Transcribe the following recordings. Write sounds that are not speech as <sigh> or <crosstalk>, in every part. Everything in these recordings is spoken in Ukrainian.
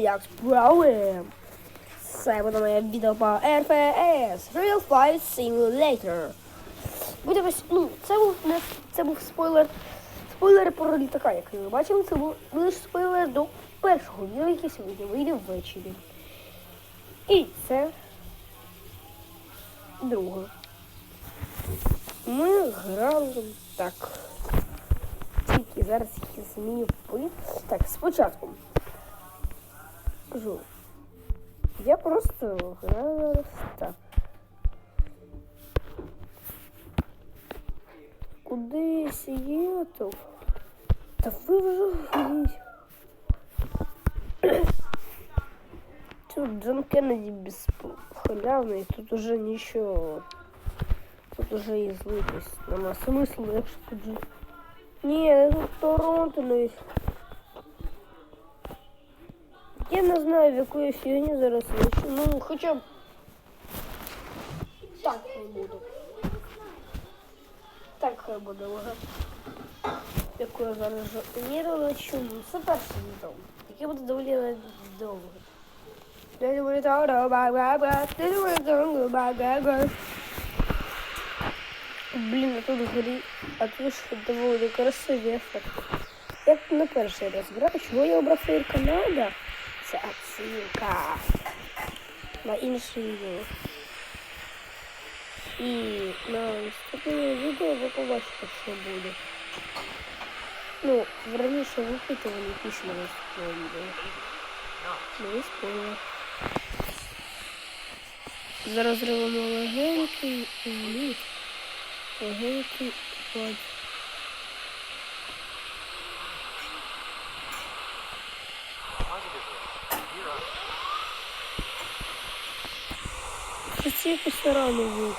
як справи? Це буде моє відео по RFS Real Flight Simulator. Буде ну, це був не це був спойлер. Спойлер про літака, як ви бачили, це був спойлер до першого відео, яке сьогодні вийде ввечері. І це друге. Ми грали так. Тільки зараз я зміню. Так, спочатку. Кажу. Я просто граю так. Кудись їду. Та ви вже. Тут Джон Кеннеді безхалявний, тут уже нічого. Тут уже і злитись. Нема смислу, якщо тут же. Ні, тут Торонто навіть. Я не знаю, в яку я фігні зараз лечу. Ну, хоча б так хай буде. Так хай буде вже. Яку я зараз віру лечу. Ну, це перший відео. Яке буде доволі довго. Ба ба Блін, а тут горі, а тут ж доволі красивий ефект. Як на перший раз граю, чого я обрав Фейр Канада? Це отсилка на інше відео. І на наступному відео ви побачите, що буде. Ну, раніше випитувані після наступного відео. І спойлер. Зараз зробимо легенький лід. Легенький якось рано був.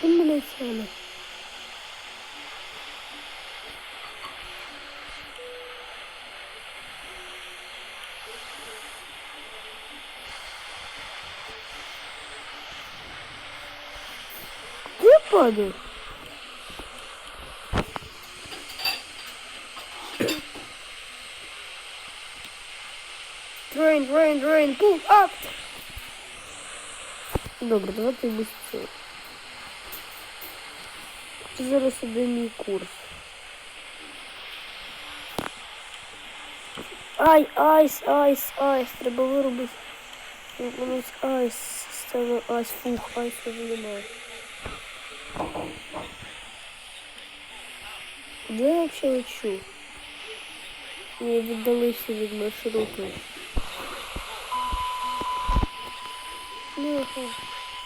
Там мене сяне. Я падаю. Drain, drain, drain, pull up! Добре, давайте. Це зараз іде мій курс. Ай, айс, айс, айс, треба виробити. Виробити айс, стало айс, фух, айс вже немає. Куди я взагалі лечу? Я віддалився від маршруту. Ні-ка.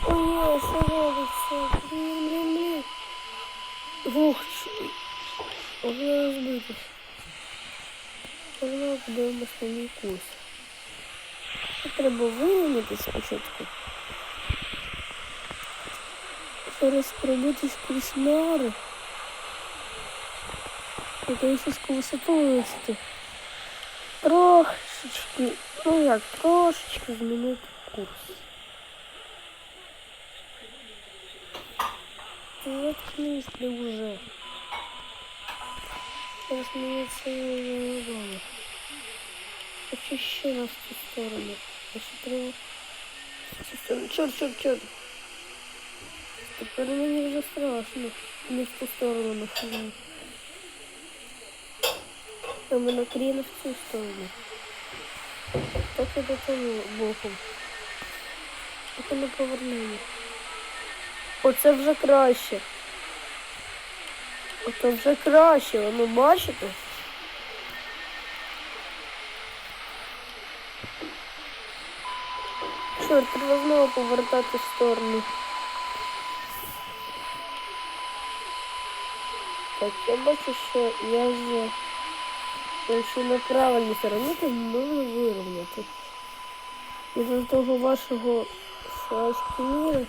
Ой, що робиться? Блін, блін, блін. Ух, Могла розбитись. Можна подивимось на мій курс. Треба вирівняти спочатку. Зараз пробитись крізь нари. Якусь висоту вивести. Трошечки, ну як, трошечки змінити курс. Заткнись ты уже. Сейчас меня целую дома. Еще раз в ту сторону. Сторону. Черт, черт, черт. Теперь мне уже страшно. Не в ту сторону нахожу. Я бы накрена в ту сторону. Так до того боком. Так не повернемо. Оце вже краще. Оце вже краще, воно бачите? Чорт, треба знову повертати в сторону. Так, я бачу, що я вже якщо на правильній стороні, то можна вирівняти. І до того вашого флешки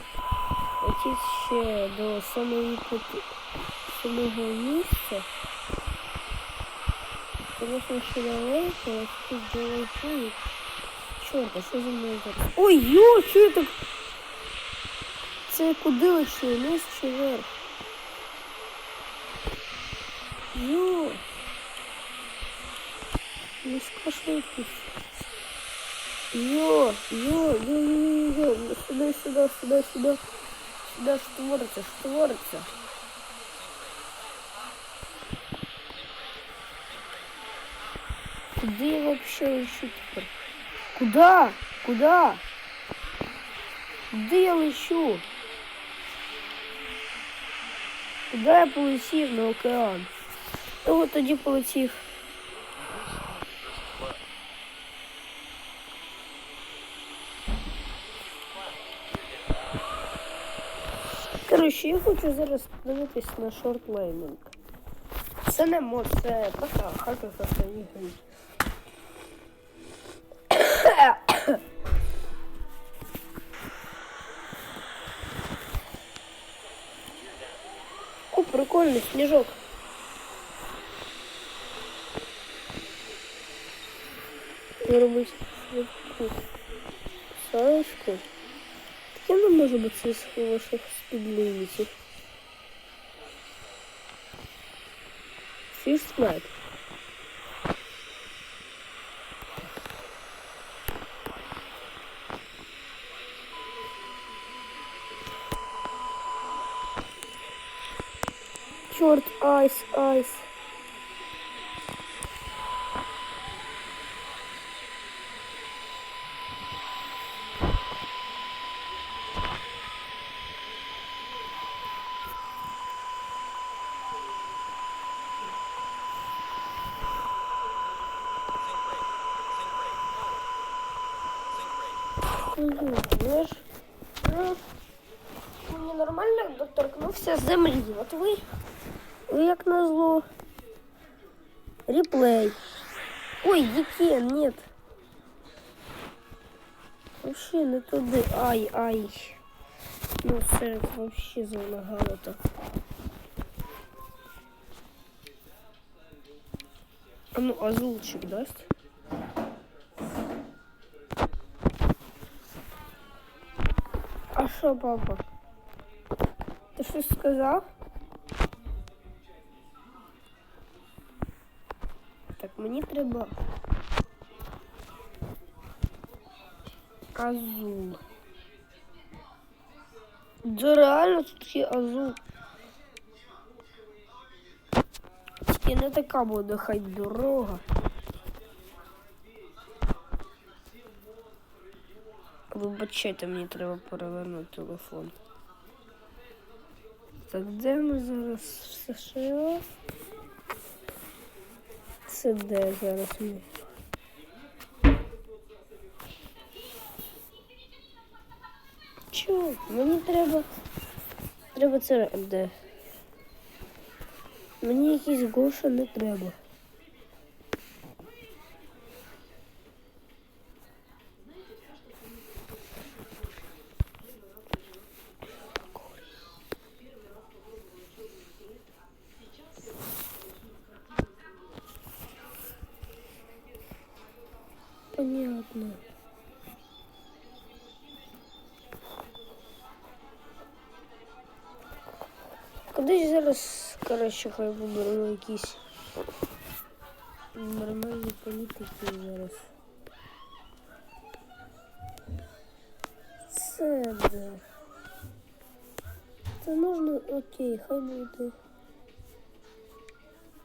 Летіть ще до самої самого місця. Звісно, ще далеко, але тут далеко. Чорт, а що за мною зараз? Ой, йо, що я так? Це куди лише? Низ чи вверх? Йо. Низька швидкість. Йо, йо, йо, йо, йо, йо. Сюди, сюди, сюди, сюди. Сюди ж твориться, ж твориться. Куди я вообще лечу тепер? Куда? Куда? Куди я лечу? Куди я полетів на океан? Ну от тоді полетів. Коротше, я хочу зараз подивитись на шортлейнинг. Це не мод, це просто своїх ігри. О, прикольний сніжок. Робить швидку. Сашку. Таке не може бути з ваших спідливців. Фіш слайд. Чорт, айс, айс. Мгм, Знаєш, ну, доторкнувся землі. От ви, ви як назло. Реплей. Ой, Дікен, нет. Вообще не туди. Ай, ай. Ну все, вообще залагало так. А ну, азулчик дасть? Що, папа? Ти щось сказав? Так, мені треба. Азул. Да реально тут є азул. Тільки не така буде хай дорога. Вибачайте, мені треба перевернути телефон. Так, де ми зараз в США? Це де зараз ми? Чого? Мені треба. Треба це де. Мені якийсь Гоша не треба. Коротше, хай виберемо якісь нормальні політики зараз. Це де? Це можна, окей, хай буде.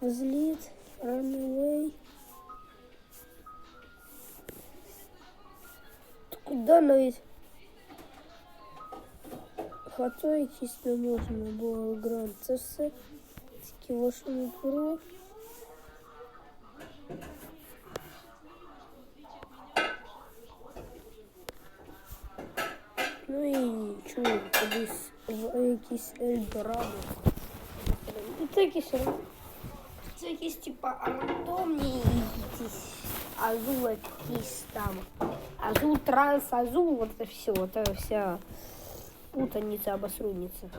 Зліт, runaway. Куди навіть? Хоча якісь не можна було грати. Це все тільки вашому про. Ну і чую, кудись в якийсь Ельдорадо. Ну, Це якісь ра- це якісь типа рандомні якісь азул якісь там. Азул, транс, азул, вот это все, вот это вся путаница, обосрудница.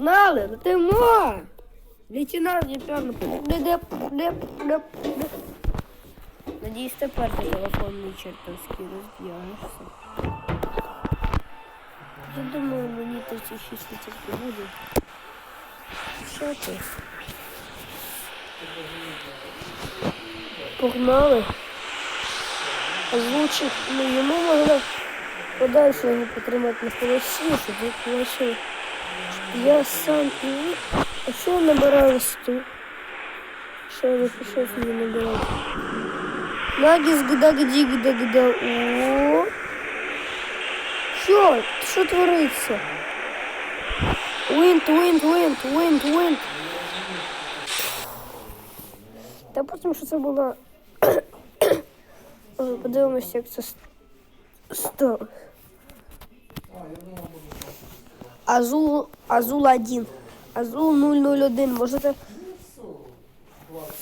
Погнали, летимо! Лейтенант Єпян. Надіюсь, тепер ти телефон не чертовський роздягнешся. Я думаю, мені 36 літерки буде. Що ти? Погнали. Озвучить, ну йому можна подальше не потримати на холосі, щоб що Я сам і ви. А що я набираю сту? Що я не пішов не набирати? Нагіс гда гді гда гда. О. Що? Що твориться? Винт, винт, винт, винт, винт. Та потім, що це було. Ой, <coughs> Подивимося, як це стало. Азул, Азул 1. Азул 001. Можете,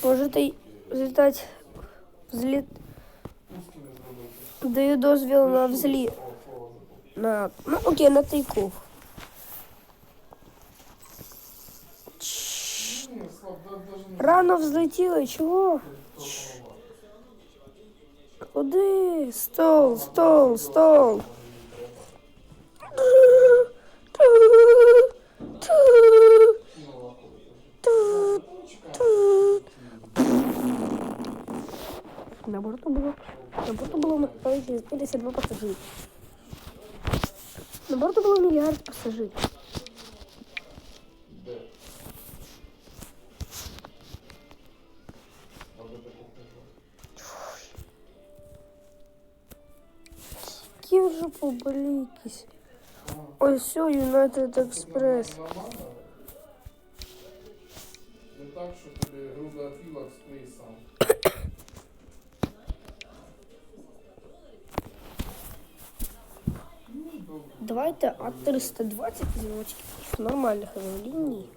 можете взлітати, взліт. Даю дозвіл на взліт. На, ну окей, на тайку. Рано взлетіли, чого? Куди? Стол, стол, стол. На борту було, на борту було 52 пасажири. На борту було мільярд пасажирів. Які вже поболі якісь. Ось все, United Express. Не так, що тобі груда отвіла Давайте А320 візьмемо нормальних авіаліній.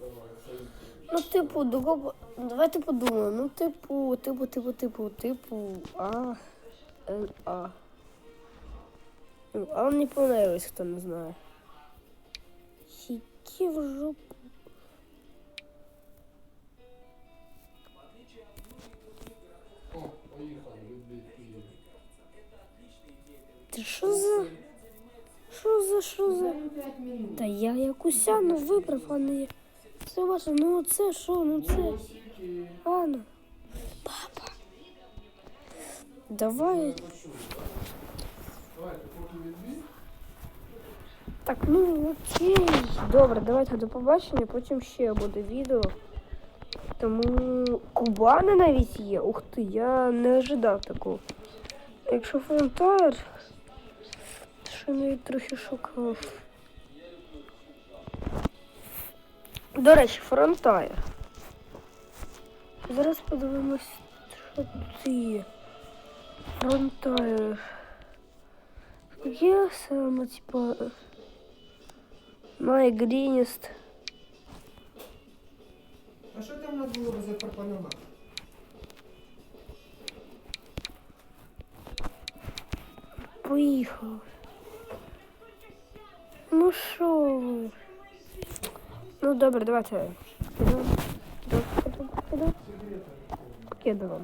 Ну, типу, дорого... давайте подумаємо. Ну, типу, типу, типу, типу, типу, А, Н, А. Ну, А мені понравилось, хто не знає. Які в жопу. Ти що за... Що за, що за... Та я якусяну вибрав, а не... Це ваше, ну це що, ну це... Анна. Папа. Давай. Так, ну окей. Добре, давайте до побачення, потім ще буде відео. Тому кубани навіть є. Ух ти, я не ожидав такого. Якщо фронтайр, що навіть трохи шукав. До речі, фронтайр. Зараз подивимось, що тут є. Фронтайр. Є саме, типа. Найгрініст. А що там треба було б запропонувати? Поїхав. Ну що? Ну добре, давайте. Піду. Піду.